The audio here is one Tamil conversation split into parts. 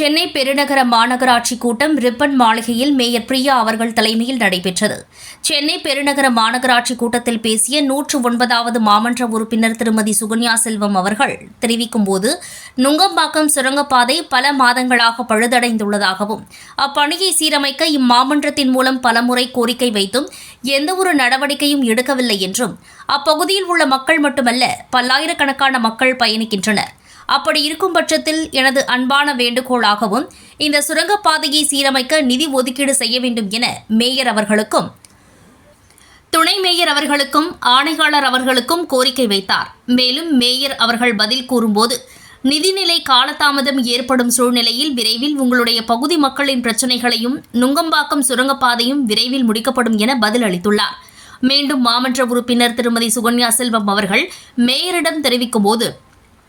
சென்னை பெருநகர மாநகராட்சி கூட்டம் ரிப்பன் மாளிகையில் மேயர் பிரியா அவர்கள் தலைமையில் நடைபெற்றது. சென்னை பெருநகர மாநகராட்சி கூட்டத்தில் பேசிய நூற்று ஒன்பதாவது மாமன்ற உறுப்பினர் திருமதி சுகன்யா செல்வம் அவர்கள் தெரிவிக்கும்போது நுங்கம்பாக்கம் சுரங்கப்பாதை பல மாதங்களாக பழுதடைந்துள்ளதாகவும் அப்பணியை சீரமைக்க இம்மாமன்றத்தின் மூலம் பலமுறை கோரிக்கை வைத்தும் எந்தவொரு நடவடிக்கையும் எடுக்கவில்லை என்றும் அப்பகுதியில் உள்ள மக்கள் மட்டுமல்ல பல்லாயிரக்கணக்கான மக்கள் பயணிக்கின்றனர். அப்படி இருக்கும் பட்சத்தில் எனது அன்பான வேண்டுகோளாகவும் இந்த சுரங்கப்பாதையை சீரமைக்க நிதி ஒதுக்கீடு செய்ய வேண்டும் என மேயர் அவர்களுக்கும் துணை மேயர் அவர்களுக்கும் ஆணையாளர் அவர்களுக்கும் கோரிக்கை வைத்தார். மேலும் மேயர் அவர்கள் பதில் கூறும்போது நிதிநிலை காலதாமதம் ஏற்படும் சூழ்நிலையில் விரைவில் உங்களுடைய பகுதி மக்களின் பிரச்சினைகளையும் நுங்கம்பாக்கம் சுரங்கப்பாதையும் விரைவில் முடிக்கப்படும் என பதில் அளித்துள்ளார். மீண்டும் மாமன்ற உறுப்பினர் திருமதி சுகன்யா செல்வம் அவர்கள் மேயரிடம் தெரிவிக்கும்போது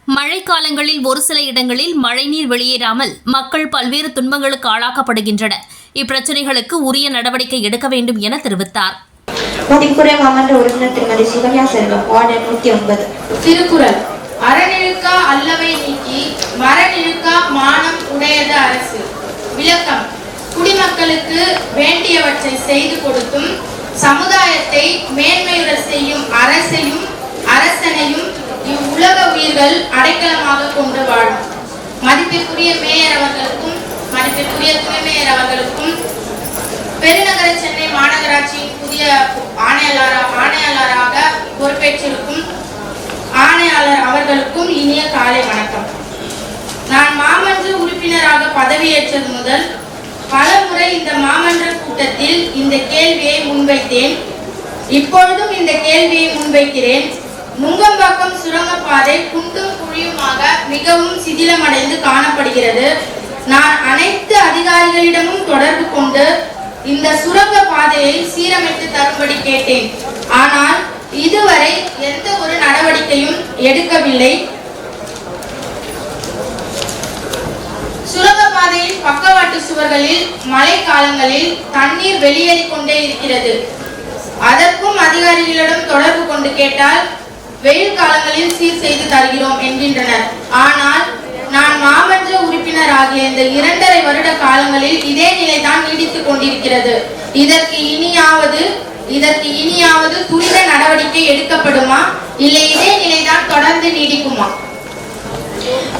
மழைக்காலங்களில் ஒரு சில இடங்களில் மழைநீர் வெளியேறாமல் மக்கள் பல்வேறு துன்பங்களுக்கு ஆளாக்கப்படுகின்றனர் இப்பிரச்சினைகளுக்கு உரிய நடவடிக்கை எடுக்க வேண்டும் என தெரிவித்தார். மதிப்புரை மாமன்ற உறுப்பினர் திருமதி சுகன்யா செல்வம் வார்டு நூத்தி ஒன்பது. திருக்குறள். அறநிழுக்கா அல்லவை நீக்கி மரநிழுக்கா மானம் உடையது அரசு. விளக்கம். குடிமக்களுக்கு வேண்டியவற்றை செய்து கொடுத்தும் சமுதாயத்தை மேன்மையுற செய்யும் அரசையும் உயிர்கள் அடைக்கலமாக கொண்டு வாழும். மதிப்பிற்குரிய மேயர் அவர்களுக்கும் மதிப்பிற்குரிய துணை மேயர் அவர்களுக்கும் பெருநகர சென்னை மாநகராட்சியின் புதிய ஆணையாளராக ஆணையாளராக பொறுப்பேற்றிருக்கும் ஆணையாளர் அவர்களுக்கும் இனிய காலை வணக்கம். நான் மாமன்ற உறுப்பினராக பதவியேற்றது முதல் பல முறை இந்த மாமன்ற கூட்டத்தில் இந்த கேள்வியை முன்வைத்தேன். இப்பொழுதும் இந்த கேள்வியை முன்வைக்கிறேன். நுங்கம்பாக்கம் சுரங்கப்பாதை குண்டும் குழியுமாக மிகவும் சிதிலமடைந்து காணப்படுகிறது. நான் அனைத்து அதிகாரிகளிடமும் தொடர்பு கொண்டு இந்த சுரங்க பாதையை சீரமைத்து தரும்படி கேட்டேன். ஆனால் இதுவரை எந்த ஒரு நடவடிக்கையும் எடுக்கவில்லை. சுரங்கப்பாதையின் பக்கவாட்டு சுவர்களில் மழை காலங்களில் தண்ணீர் வெளியேறிக் கொண்டே இருக்கிறது. அதற்கும் அதிகாரிகளிடம் தொடர்பு கொண்டு கேட்டால் வெயில் காலங்களில் சீர் செய்து தருகிறோம் என்கின்றனர். ஆனால் நான் மாமன்ற உறுப்பினர் ஆகிய இந்த இரண்டரை வருட காலங்களில் இதே நிலைதான் நீடித்துக் கொண்டிருக்கிறது. இதற்கு இனியாவது இதற்கு இனியாவது துரித நடவடிக்கை எடுக்கப்படுமா? இல்லை இதே நிலைதான் தொடர்ந்து நீடிக்குமா?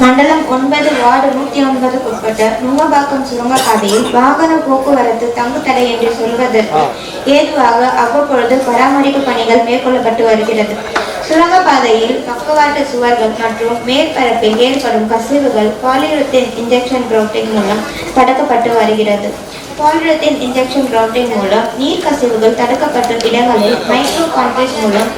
மண்டலம் ஒன்பது வார்டு நூத்தி ஒன்பதுக்கு உட்பட்ட நுங்கம்பாக்கம் சுரங்கப்பாதையில் வாகன போக்குவரத்து தங்கு தடை என்று சொல்வதற்கு ஏதுவாக அவ்வப்பொழுது பராமரிப்பு பணிகள் மேற்கொள்ளப்பட்டு வருகிறது. சுரங்கப்பாதையில் பக்கவாட்டு சுவர்கள் மற்றும் மேற்பரப்பில் ஏற்படும் கசிவுகள் பாலியுரத்தின் இன்ஜெக்ஷன் ப்ரோட்டீன் மூலம் தடுக்கப்பட்டு வருகிறது. பாலிடத்தின் இன்ஜெக்ஷன் கிரவுண்டின் மூலம் நீர் கசிவுகள் தடுக்கப்பட்ட இடங்களில் மைக்ரோ கான்கிரீட் மூலம்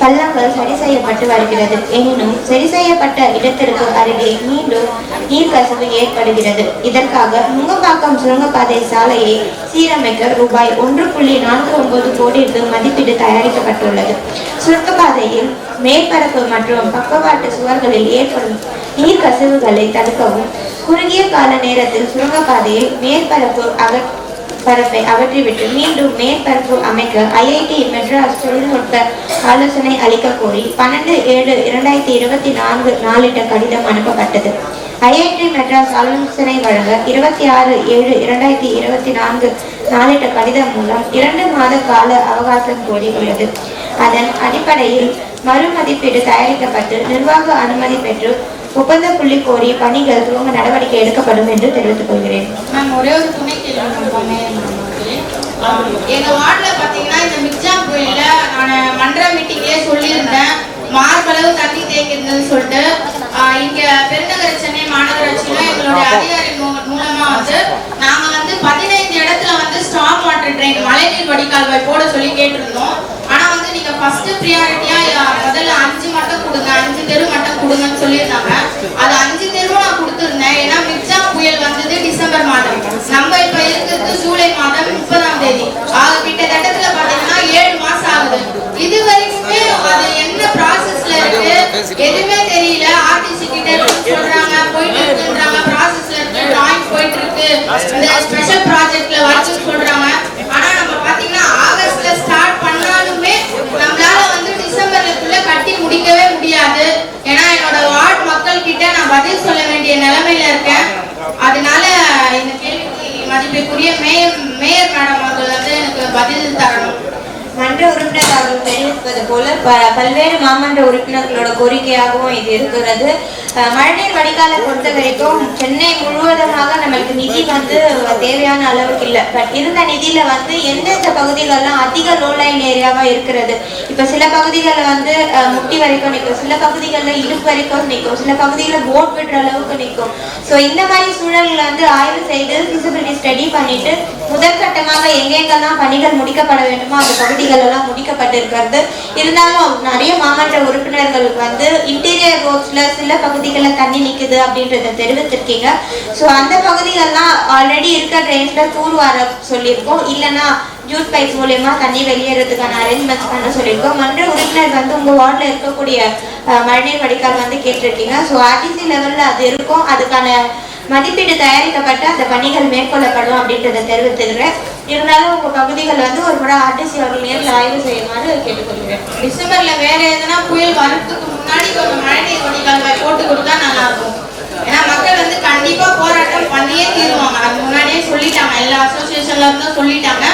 பள்ளங்கள் சரி செய்யப்பட்டு வருகிறது. எனினும் சரி செய்யப்பட்ட இடத்திற்கு அருகே மீண்டும் நீர் கசிவு ஏற்படுகிறது. இதற்காக நுங்கம்பாக்கம் சுரங்கப்பாதை சாலையை சீரமைக்க ரூபாய் ஒன்று புள்ளி நான்கு ஒன்பது கோடிக்கு மதிப்பீடு தயாரிக்கப்பட்டுள்ளது. சுரங்கப்பாதையில் மேற்பரப்பு மற்றும் பக்கவாட்டு சுவர்களில் ஏற்படும் நீர் கசிவுகளை தடுக்கவும் குறுகிய கால நேரத்தில் சுரங்கப்பாதையில் மேற்பரப்பு அகற்ற பரப்பை அகற்றிவிட்டு மீண்டும் மேற்பரப்பு அமைக்க ஐஐடி மெட்ராஸ் தொழில்நுட்ப ஆலோசனை அளிக்க கோரி பன்னெண்டு ஏழு இரண்டாயிரத்தி இருபத்தி நான்கு நாளிட்ட கடிதம் அனுப்பப்பட்டது. ஐஐடி மெட்ராஸ் ஆலோசனை வழங்க இருபத்தி ஆறு ஏழு இரண்டாயிரத்தி இருபத்தி நான்கு நாளிட்ட கடிதம் மூலம் இரண்டு மாத கால அவகாசம் கோரியுள்ளது. அதன் அடிப்படையில் மறுமதிப்பீடு தயாரிக்கப்பட்டு நிர்வாக அனுமதி பெற்று ஒப்பந்த புள்ளி கோரி பணிகள் துவங்க நடவடிக்கை எடுக்கப்படும் என்று தெரிவித்துக் கொள்கிறேன். மேம் ஒரே ஒரு துணை கேள்வி எங்க வார்டுல பாத்தீங்கன்னா இந்த மிக்ஜாம் கோயில்ல நான் மன்ற மீட்டிங்லயே சொல்லியிருந்தேன். மார்பளவு தண்ணி தேங்கிருந்ததுன்னு சொல்லிட்டு ஆஹ் இங்க பெருநகர சென்னை மாநகராட்சியில எங்களுடைய அதிகாரி மூ- மூலமா வந்து நாங்க வந்து பதினைந்து இடத்துல வந்து ஸ்டாக் வாட்டர் ட்ரெயின் மழைநீர் வடிகால்வாய் போட சொல்லி கேட்டிருந்தோம். ஃபர்ஸ்ட் ப்ரியாரிட்டியா முதல்ல அஞ்சு மட்டும் கொடுங்க. அஞ்சு தெரு மட்டும் கொடுங்கன்னு சொல்லியிருந்தாங்க. அது அஞ்சு தெருவும் நான் கொடுத்துருந்தேன். ஏன்னா மிக்ஜாம் புயல் வந்தது டிசம்பர் மாதம். நம்ம மதிப்பிற்குரிய மேயர் மேயர் மேடம் அவர்கள் வந்து எனக்கு பதில் தரணும். மன்ற உறுப்பினர் அவர்கள் தெரிவிப்பது போல ப- பல்வேறு மாமன்ற உறுப்பினர்களோட கோரிக்கையாகவும் இது இருக்கிறது. மழைநீர் வடிகாலை பொறுத்த வரைக்கும் சென்னை முழுவதுமாக நம்மளுக்கு நிதி வந்து தேவையான அளவுக்கு இல்லை. பட் இருந்த நிதியில வந்து எந்தெந்த பகுதிகளெல்லாம் அதிக லோ லைன் ஏரியாவா இருக்கிறது? இப்ப சில பகுதிகளில் வந்து முட்டி வரைக்கும் நிற்கும். சில பகுதிகளில் இடுப்பு வரைக்கும் நிற்கும். சில பகுதிகளில் போட் விடுற அளவுக்கு நிற்கும். ஸோ இந்த மாதிரி சூழல்களை வந்து ஆய்வு செய்து ஃபிசிபிலிட்டி ஸ்டடி பண்ணிட்டு முதற்கட்டமாக எங்கெங்கெல்லாம் பணிகள் முடிக்கப்பட வேண்டுமோ அந்த பகுதிகள் எல்லாம் முடிக்கப்பட்டிருக்கிறது. இருந்தாலும் நிறைய மாமன்ற உறுப்பினர்களுக்கு வந்து இன்டீரியர் ரோட்ஸ்ல சில பகுதிகளில் தண்ணி நிக்குது அப்படின்றத தெரிவித்திருக்கீங்க. ஸோ அந்த பகுதிகள்லாம் ஆல்ரெடி இருக்க ட்ரெயின்ஸில் தூர் வர சொல்லியிருக்கோம். இல்லைன்னா ஜூட் பைப் மூலயமா தண்ணி வெளியேறதுக்கான அரேஞ்ச்மெண்ட்ஸ் பண்ண சொல்லியிருக்கோம். மன்ற உறுப்பினர் வந்து உங்க வார்டில் இருக்கக்கூடிய மழைநீர் வடிகால் வந்து கேட்டிருக்கீங்க. ஸோ ஆர்டிசி லெவல்ல அது இருக்கும். அதுக்கான மதிப்பீடு தயாரிக்கப்பட்டு அந்த பணிகள் மேற்கொள்ளப்படும் அப்படின்றத தெரிவித்துக்கிறேன். இருந்தாலும் உங்க பகுதிகள் வந்து ஒரு முறை ஆர்டிசி அவர்கள் நேரில் ஆய்வு செய்யுமாறு கேட்டுக்கொள்கிறேன். டிசம்பர்ல வேற எதுனா புயல் வரத்துக்கு முன்னாடி கொஞ்சம் மழைநீர் வடிகால் போட்டு கொடுத்தா நல்லா இருக்கும் ஏன்னா மக்கள் வந்து கண்டிப்பா போராட்டம் பண்ணியே தீருவாங்க. அது முன்னாடியே சொல்லிட்டாங்க. எல்லா அசோசியேஷன்ல இருந்தும் சொல்லிட்டாங்க.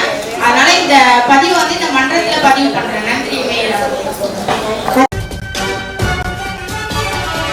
அதனால இந்த பதிவு வந்து இந்த மன்றத்துல பதிவு பண்றேன். நன்றி மேயர்